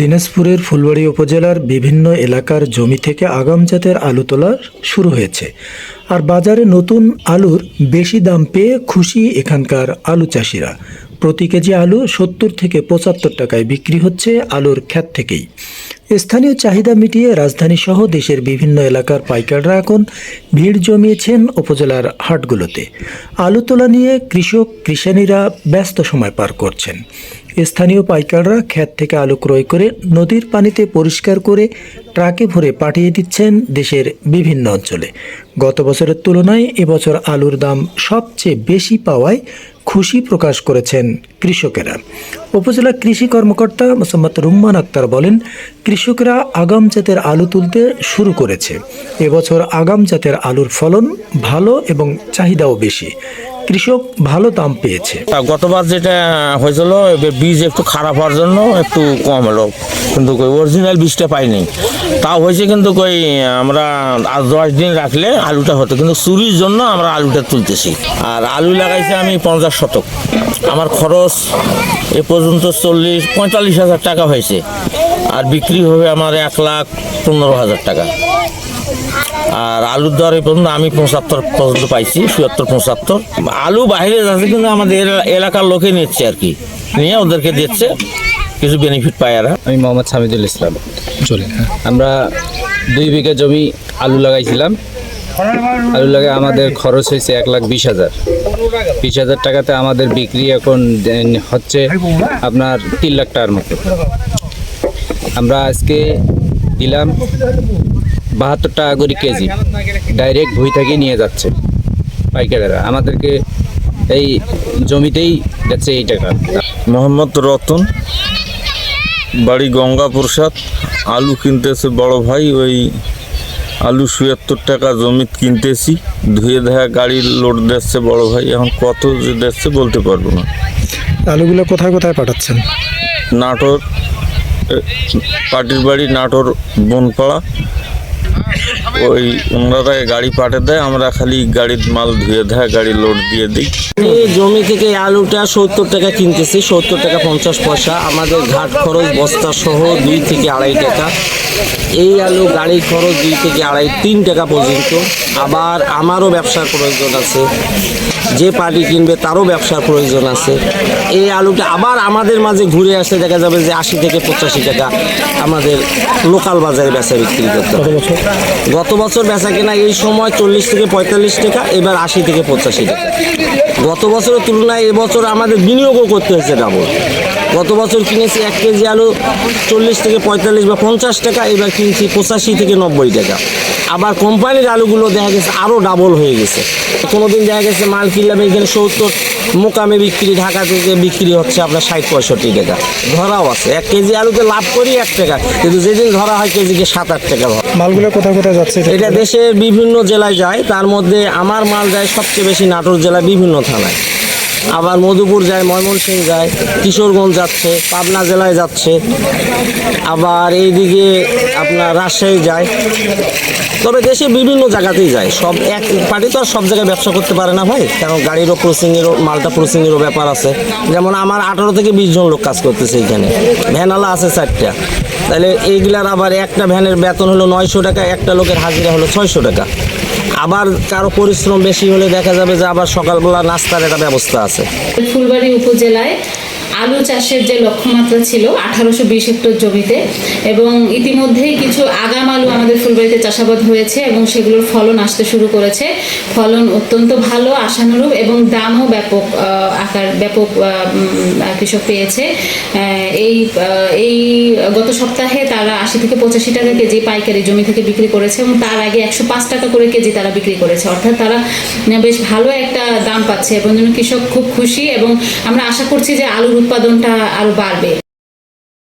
দিনাজপুরের ফুলবাড়ি উপজেলার বিভিন্ন এলাকার জমি থেকে আগাম জাতের আলু তোলা শুরু হয়েছে। আর বাজারে নতুন আলুর বেশি দাম পেয়ে খুশি এখানকার আলু চাষিরা। প্রতি কেজি আলু সত্তর থেকে পঁচাত্তর টাকায় বিক্রি হচ্ছে আলুর খ্যাত থেকেই। স্থানীয় চাহিদা মিটিয়ে রাজধানী সহ দেশের বিভিন্ন এলাকার পাইকাররা এখন ভিড় জমিয়েছেন উপজেলার হাটগুলোতে। আলু তোলা নিয়ে কৃষক কৃষানীরা ব্যস্ত সময় পার করছেন। স্থানীয় পাইকাররা ক্ষেত থেকে আলু ক্রয় করে নদীর পানিতে পরিষ্কার করে ট্রাকে ভরে পাঠিয়ে দিচ্ছেন দেশের বিভিন্ন অঞ্চলে। গত বছরের তুলনায় এবছর আলুর দাম সবচেয়ে বেশি পাওয়ায় খুশি প্রকাশ করেছেন কৃষকেরা। উপজেলা কৃষি কর্মকর্তা মোসাম্মদ রুম্মান আক্তার বলেন, কৃষকরা আগাম জাতের আলু তুলতে শুরু করেছে। এবছর আগাম জাতের আলুর ফলন ভালো এবং চাহিদাও বেশি। কৃষক ভালো দাম পেয়েছে। গতবার যেটা হয়েছিল বীজ একটু খারাপ হওয়ার জন্য একটু কম হলো। কিন্তু অরিজিনাল বীজটা পাইনি। তাও হয়েছে কিন্তু কই, আমরা আজ দশ দিন রাখলে আলুটা হতো। কিন্তু চুরির জন্য আমরা আলুটা তুলতেছি। আর আলু লাগাইছি আমি পঞ্চাশ শতক। আমার খরচ এ পর্যন্ত চল্লিশ, পঁয়তাল্লিশ হাজার টাকা হয়েছে। আর বিক্রি হবে আমার এক লাখ পনেরো হাজার টাকা। আর আলুর দর এই পর্যন্ত আমি পঁচাত্তর পর্যন্ত পাইছি চুয়াত্তর পঁচাত্তর। আলু বাইরে যাচ্ছে কিন্তু আমাদের এলা- এলাকার লোকে নিচ্ছে আর কি। নিয়ে ওদেরকে দিচ্ছে কিছু বেনিফিট পায় এরা। আমি মোহাম্মদ সামিদুল ইসলাম। চলে আমরা দুই বিঘা জমি আলু লাগাইছিলাম। আলু লাগে আমাদের খরচ হয়েছে এক লাখ বিশ হাজার। বিশ হাজার টাকাতে আমাদের বিক্রি এখন দেন হচ্ছে আপনার তিন লাখ টাকার মতো। আমরা আজকে দিলাম বাহাত্তর টাকা করে কেজি ডাইরেক্ট ভুই থেকে নিয়ে যাচ্ছে পাইকারেরা। আমাদেরকে এই জমিতেই যাচ্ছে এই টাকা। মোহাম্মদ রতন বাড়ি গঙ্গা প্রসাদ আলু কিনতেছে বড় ভাই ওই আলু চুয়াত্তর টাকা জমি কিনতেছি। ধুয়ে ধোয়া গাড়ি লোড দিচ্ছে বড় ভাই এখন কত যে দিচ্ছে বলতে পারব না। আলুগুলো কোথায় কোথায় পাঠাচ্ছেন? নাটোর পাটির বাড়ি নাটোর বনপাড়া। ওই ওনারা গাড়ি পাঠে দেয়, আমরা খালি গাড়ির মাল ধুয়ে দেয়, গাড়ি লোড দিয়ে দিই। জমি থেকে আলুটা সত্তর টাকা কিনতেছি, সত্তর টাকা পঞ্চাশ পয়সা। আমাদের ঘাট খরচ বস্তা সহ দুই থেকে আড়াই টাকা। এই আলু গাড়ি খরচ দুই থেকে আড়াই তিন টাকা পর্যন্ত। আবার আমারও ব্যবসার প্রয়োজন আছে। যে পার্টি কিনবে তারও ব্যবসার প্রয়োজন আছে। এই আলুটা আবার আমাদের মাঝে ঘুরে আসলে দেখা যাবে যে আশি থেকে পঁচাশি টাকা আমাদের লোকাল বাজারে বেচা বিক্রি করতে হবে গত বছর বেচা কেনা এই সময় চল্লিশ থেকে পঁয়তাল্লিশ টাকা এবার আশি থেকে পঁচাশি টাকা। গত বছরের তুলনায় এবছর আমাদের বিনিয়োগও করতে হয়েছে ডাবল গত বছর কিনেছি এক কেজি আলু চল্লিশ থেকে পঁয়তাল্লিশ বা পঞ্চাশ টাকা এবার কিনছি পঁচাশি থেকে নব্বই টাকা। আবার কোম্পানির আলুগুলো দেখা গেছে আরও ডাবল হয়ে গেছে। কোনো দিন দেখা গেছে মাল কিনলাম এখানে সত্তর মোকামে বিক্রি ঢাকা থেকে বিক্রি হচ্ছে আপনার ষাট পঁয়ষট্টি টাকা। ধরাও আছে। এক কেজি আলুতে লাভ করি এক টাকা কিন্তু যেদিন ধরা হয় কেজিকে সাত আট টাকা ধরা। মালগুলো কোথায় কোথায় যাচ্ছে এটা দেশের বিভিন্ন জেলায় যায় তার মধ্যে আমার মাল যায় সবচেয়ে বেশি নাটোর জেলায় বিভিন্ন থানায়। আবার মধুপুর যায়, ময়মনসিংহ যায়, কিশোরগঞ্জ যাচ্ছে, পাবনা জেলায় যাচ্ছে। আবার এইদিকে আপনার রাজশাহী যায়। তবে দেশে বিভিন্ন জায়গাতেই যায়। সব এক পার্টি তো আর সব জায়গায় ব্যবসা করতে পারে না ভাই। কারণ গাড়িরও ক্রসিংয়েরও মালটা ক্রসিংয়েরও ব্যাপার আছে। যেমন আমার আঠারো থেকে বিশ জন লোক কাজ করতেছে এইখানে। ভ্যানালা আছে চারটা। তাহলে এইগুলার আবার একটা ভ্যানের বেতন হলো নয়শো টাকা, একটা লোকের হাজিরা হলো ছয়শো টাকা। আবার কারও পরিশ্রম বেশি হলে দেখা যাবে যে আবার সকালবেলা নাস্তার একটা ব্যবস্থা আছে। ফুলবাড়ি উপজেলায় আলু চাষের যে লক্ষ্যমাত্রা ছিল, আঠারোশো বিশ হেক্টর জমিতে, এবং ইতিমধ্যেই কিছু আগাম আলু আমাদের ফুলবাড়িতে চাষাবাদ হয়েছে এবং সেগুলোর ফলন আসতে শুরু করেছে। ফলন অত্যন্ত ভালো, আশানুরূপ এবং দামও ব্যাপক আকার, ব্যাপক কৃষক পেয়েছে। এই এই গত সপ্তাহে তারা আশি থেকে পঁচাশি টাকা কেজি পাইকারি জমি থেকে বিক্রি করেছে এবং তার আগে একশো পাঁচ টাকা করে কেজি তারা বিক্রি করেছে। অর্থাৎ তারা বেশ ভালো একটা দাম পাচ্ছে এবং জন্য কৃষক খুব খুশি এবং আমরা আশা করছি যে আলুর উৎপাদনটা আরও বাড়বে।